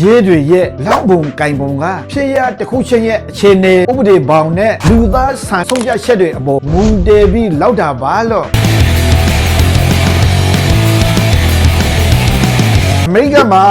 ရေးတွေရဲ့လောက်ပုံကင်ပုံကဖြစ်ရတစ်ခုချင်းရဲ့အခြေအနေဥပဒေဘောင်နဲ့လူသားဆန်ဆုံးဖြတ်ချက်တွေအပေါ်မူတည်ပြီးလောက်တာပါလို့ မေရိကန်မှာ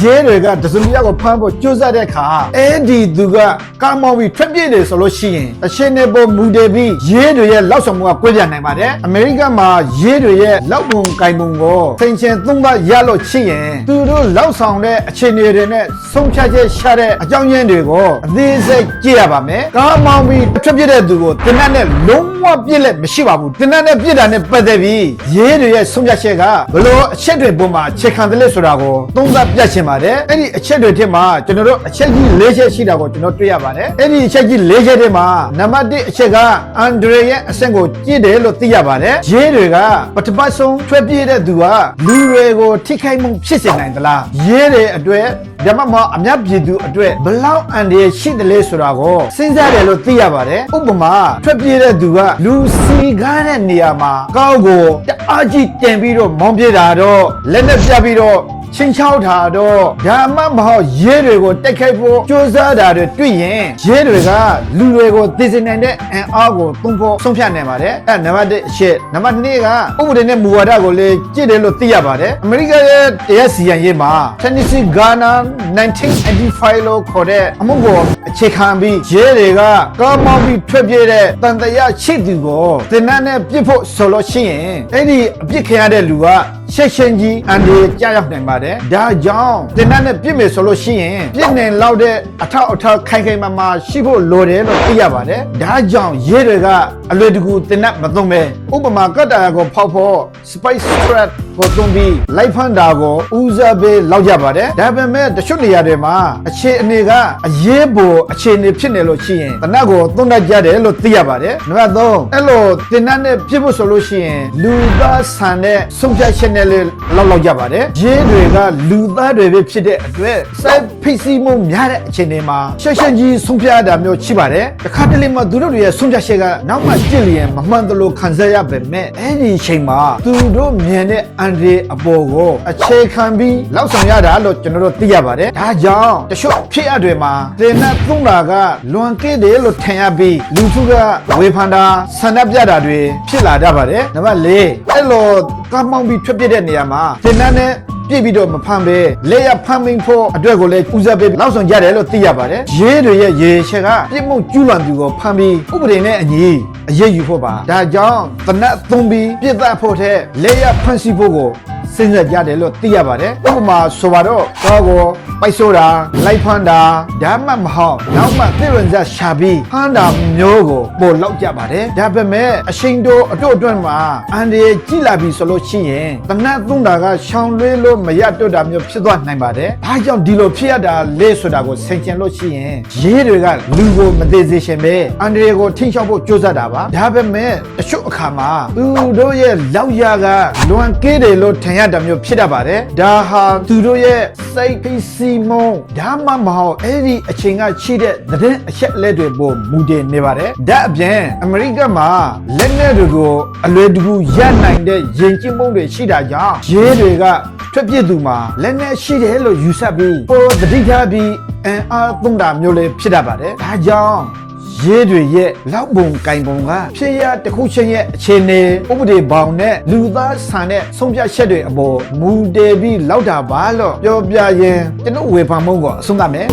ရဲတွေကဒဇမီယာကိုဖမ်းဖို့ကြိုးစားတဲ့အခါအဲ့ဒီသူကကာမောင်ပြီးထွက်ပြေးတယ်ဆိုလို့ရှိရင်အချင်းနဲ့ပေါ်မူတည်ပြီးရဲတွေရဲ့လောက်ဆောင်မှုကကွဲပြားနိုင်ပါတယ်အမေရိကန်မှာရဲတွေရဲ့လောက်ပုံကင်ပုံကိုသင်ချင်သုံးပါရလို့ရှိရင်သူတို့လောက်ဆောင်တဲ့အခြေအနေတွေနဲ့ဆုံးဖြတ်ချက်ရှာတဲ့အကြောင်းရင်းတွေကိုအသေးစိတ်ကြည့်ရပါမယ်ကာမောင်ပြီးထွက်ပြေးတဲ့သူကိုတင်တဲ့နဲ့လုံးဝပြစ်လက်မရှိပါဘူးတင်တဲ့နဲ့ပြစ်တာနဲ့ပတ်သက်ပြီးရဲတွေရဲ့ဆုံးဖြတ်ချက်ကဘလို့အချက်တွေပုံမှာအခြေခံတယ်လို့ဆိုတာကိုသုံးသပ်ပြတ်ချင်ပါတယ်အဲ့ဒီအချက်တွေထဲမှာကျွန်တော်တို့အချက်ကြီး၄ချက်ရှိတာကိုကျွန်တော်တွေ့ရပါတယ်အဲ့ဒီအချက်ကြီး၄ချက်ထဲမှာနံပါတ်၁အချက်ကအန်ဒရေရဲ့အဆင့်ကိုကြည့်တယ်လို့သိရပါတယ်ရဲတွေကပထမဆုံးထွက်ပြေးတဲ့သူကလူတွေကိုထိခိုက်မှုဖြစ်စေနိုင်သလားရဲတွေအတွက်ဓမ္မမအမြတ်ပြည်သူအတွက်ဘလောက်အန်ဒီရှိတယ်လဲဆိုတာကိုစဉ်းစားတယ်လို့သိရပါတယ်ဥပမာထွက်ပြေးတဲ့သူကလူစီကားတဲ့နေရာမှာကောက်ကိုတအားကြီးတင်ပြီးတော့မောင်းပြေးတာတော့လက်နဲ့ပြပြီးတော့ ချင်းချောက်တာတော့ဒါမှမဟုတ်ရဲတွေကိုတိုက်ခိုက်ဖို့ကြိုးစားတာတွေတွေ့ရင်ရဲတွေကလူတွေကိုသိစင်နိုင်တဲ့အင်အားကိုသုံးဖို့ဆုံးဖြတ်နိုင်ပါတယ်အဲနံပါတ်1အချက်နံပါတ်2ကဥပဒေနဲ့မူဝါဒကိုလည်းကြည့်တယ်လို့သိရပါတယ်အမေရိကန်ရဲ့တရားစီရင်ရေးမှာ Tennessee Ghana 1985လို့ခေါ်တဲ့အမှုကိုအခြေခံပြီးရဲတွေကကားမောင်းပြီးထွက်ပြေးတဲ့တန်တရာရှိသူကိုတင်နန်းနဲ့ပြစ်ဖို့ဆိုလို့ရှိရင်အဲ့ဒီအပြစ်ခံရတဲ့လူက ရှက်ရှင်ကြီးအန်ဒီကြားရောက်နိုင်ပါတယ်ဒါကြောင့်တင်နန်းနဲ့ပြစ်မယ်ဆိုလို့ရှိရင်ပြစ်နေလောက်တဲ့အထောက်အထောက်ခိုင်ခိုင်မာမာရှိဖို့လိုတယ်လို့သိရပါတယ်ဒါကြောင့်ရဲတွေကအလွယ်တကူတင်နန်းမသုံးပဲဥပမာကတ္တာကိုဖောက်ဖို့ spice thread ကိုသုံးပြီးလိုက်ဖန်တာကိုဦးစားပေးလောက်ကြပါတယ်ဒါပေမဲ့တချို့နေရာတွေမှာအခြေအနေကအရေးပေါ်အခြေအနေဖြစ်နေလို့ရှိရင်တနတ်ကိုသုံးတတ်ကြတယ်လို့သိရပါတယ်နံပါတ်3အဲ့လိုတင်နတ်နဲ့ပြစ်ဖို့ဆိုလို့ရှိရင်လူသားဆန်တဲ့ဆုံးဖြတ်ချက်နဲ့လေလောက်လောက်ကြပါတယ်ရေးတွေကလူသားတွေပဲဖြစ်တဲ့အတွက်စိုက်ဖိစီးမှုများတဲ့အခြေအနေမှာရှက်ရှက်ကြီးဆုံးဖြတ်ရတာမျိုးရှိပါတယ်တခါတလေမှသူတို့တွေရဲ့ဆုံးဖြတ်ချက်ကနောက်မှကြည့်လျင်မမှန်သလိုခံစားရပေမဲ့အဲ့ဒီအချိန်မှာသူတို့မြင်တဲ့အန်ဒီအပေါ်ကိုအခြေခံပြီးလောက်ဆောင်ရတာလို့ကျွန်တော်တို့သိရပါတယ်ဒါကြောင့်တချို့ဖြစ်ရတွေမှာတင်နဲ့သုံးတာကလွန်ကဲတယ်လို့ထင်ရပြီးလူထုကဝေဖန်တာဆန္ဒပြတာတွေဖြစ်လာတတ်ပါတယ်နံပါတ်၄အဲ့လိုကားမောင်းပြီးထွက်ပြတဲ့နေရာမှာတင်နဲ့နဲ့ပြည့်ပြီးတော့မဖမ်းပဲလက်ရဖမ်းမင်းဖို့အတွက်ကိုလည်းဦးစားပေးလောက်ဆောင်ကြတယ်လို့သိရပါတယ်ရေးတွေရဲ့ရေချက်ကပြစ်မှုကျူးလွန်သူကိုဖမ်းပြီးဥပဒေနဲ့အညီ အရေးယူဖို့ပါဒါကြောင့်တနတ်သုံးပြီးပြစ်ဒတ်ဖို့တဲ့လက်ရဖမ်းဆီးဖို့ကိုစဉ်းစားကြတယ်လို့သိရပါတယ်ဥပမာဆိုပါတော့တော့ကိုပိုက်ဆိုးတာလိုက်ဖမ်းတာဒါမှမဟုတ်နောက်မှသိရင်စားရှာပြီးဖမ်းတာမျိုးကိုပို့လောက်ကြပါတယ်ဒါပေမဲ့အရှိန်တိုးအတော့အတွန်းမှာအန်ဒီကြည်လာပြီဆိုလို့ရှိရင်တနတ်သုံးတာကရှောင်လွဲလို့မရတွတ်တာမျိုးဖြစ်သွားနိုင်ပါတယ်ဘာကြောင့်ဒီလိုဖြစ်ရတာလဲဆိုတာကိုဆင်ခြင်လို့ရှိရင်ရေးတွေကလူကိုမသေးစေရှင်ပဲအန်ဒီကိုထိန်းချောက်ဖို့ကြိုးစားတာပါဒါပေမဲ့တချို့အခါမှာသူတို့ရဲ့လောက်ရကလွန်ကဲတယ်လို့ထင်ရတာမျိုးဖြစ်တတ်ပါတယ်ဒါဟာသူတို့ရဲ့စိတ်ဖိစီမုံဒါမှမဟုတ်အဲ့ဒီအချိန်ကရှိတဲ့သတင်းအချက်အလက်တွေပေါ်မူတည်နေပါတယ်ဒါအပြင်အမေရိကမှာလက်နက်တွေကိုအလွယ်တကူရနိုင်တဲ့ယဉ်ကျေးမှုတွေရှိတာကြောင့်ရေးတွေကထွက်ပြစ်သူမှာလက်နက်ရှိတယ်လို့ယူဆပြီးပေါ်တတိထားပြီးအန်အားသုံးတာမျိုးလေးဖြစ်တတ်ပါတယ်ဒါကြောင့် ရေးတွေရဲ့လောက်ပုံကင်ပုံကဖြစ်ရတစ်ခုချင်းရဲ့အခြေအနေဥပဒေဘောင်နဲ့လူသားဆန်တဲ့ဆုံးဖြတ်ချက်တွေအပေါ်မူတည်ပြီးလောက်တာပါလို့ပြောပြရင်ကျွန်တော်ဝေဖန်မှုကိုအဆုံးသတ်မယ်